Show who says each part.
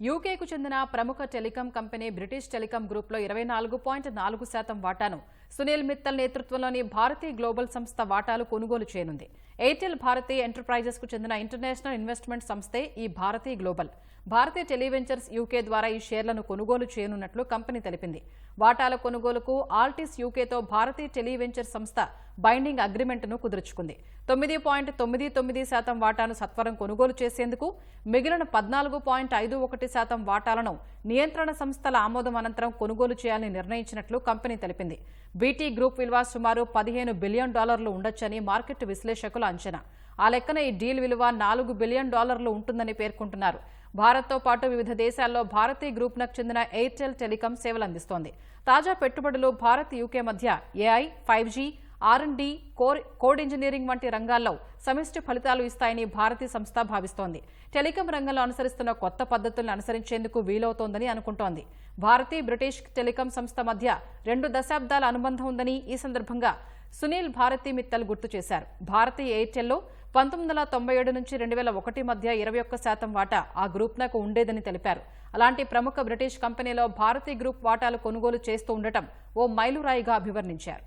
Speaker 1: యూకేకు చెందిన ప్రముఖ telecom company British telecom గ్రూప్లో ఇరవై నాలుగు పాయింట్ నాలుగు శాతం వాటాను సునీల్ మిత్తల్ నేతృత్వంలోని భారతీ గ్లోబల్ సంస్థ వాటాలు కొనుగోలు చేయనుంది. ఎయిర్టెల్ భారతీ ఎంటర్ప్రైజెస్కు చెందిన ఇంటర్నేషనల్ ఇన్వెస్ట్మెంట్ సంస్థే ఈ Bharti Global. Bharatiya Televentures UK ద్వారా ఈ షేర్లను కొనుగోలు చేయనున్నట్లు కంపెనీ తెలిపింది. వాటాల కొనుగోలుకు ఆల్టిస్ యూకేతో భారతీయ టెలివెంచర్ సంస్థ బైండింగ్ అగ్రిమెంట్ను కుదుర్చుకుంది. తొమ్మిది పాయింట్ తొమ్మిది తొమ్మిది శాతం వాటాను సత్వరం కొనుగోలు చేసేందుకు మిగిలిన పద్నాలుగు పాయింట్ ఐదు ఒకటి శాతం వాటాలను నియంత్రణ సంస్థల ఆమోదం అనంతరం కొనుగోలు చేయాలని నిర్ణయించినట్లు కంపెనీ తెలిపింది. బీటీ గ్రూప్ విలువ సుమారు పదిహేను బిలియన్ డాలర్లు ఉండొచ్చని మార్కెట్ విశ్లేషకుల అంచనా. ఆ లెక్కన ఈ డీల్ విలువ నాలుగు బిలియన్ డాలర్లు ఉంటుందని పేర్కొంటున్నారు. భారత్తో పాటు వివిధ దేశాల్లో భారతీ గ్రూప్నకు చెందిన ఎయిర్టెల్ టెలికాం సేవలు అందిస్తోంది. తాజా పెట్టుబడులు భారత్ యూకే మధ్య AI five G D core code engineering వంటి రంగాల్లో సమిష్టి ఫలితాలు ఇస్తాయని భారతీ సంస్థ భావిస్తోంది. టెలికాం రంగంలో అనుసరిస్తున్న కొత్త పద్ధతులను అనుసరించేందుకు వీలవుతోందని అనుకుంటోంది. భారతీ బ్రిటిష్ టెలికాం సంస్థ మధ్య రెండు దశాబ్దాల అనుబంధం ఉందని ఈ సందర్భంగా సునీల్ భారతీ మిత్తల్ గుర్తు చేశారు. భారతీ ఎయిర్టెల్లో పంతొమ్మిది వందల తొంభై ఏడు నుంచి రెండు వేల ఒకటి మధ్య ఇరవై ఒక్క శాతం వాటా ఆ గ్రూప్నకు ఉండేదని తెలిపారు. అలాంటి ప్రముఖ బ్రిటిష్ కంపెనీలో భారతీ గ్రూప్ వాటాలు కొనుగోలు చేస్తూ ఉండటం ఓ మైలురాయిగా అభివర్ణించారు.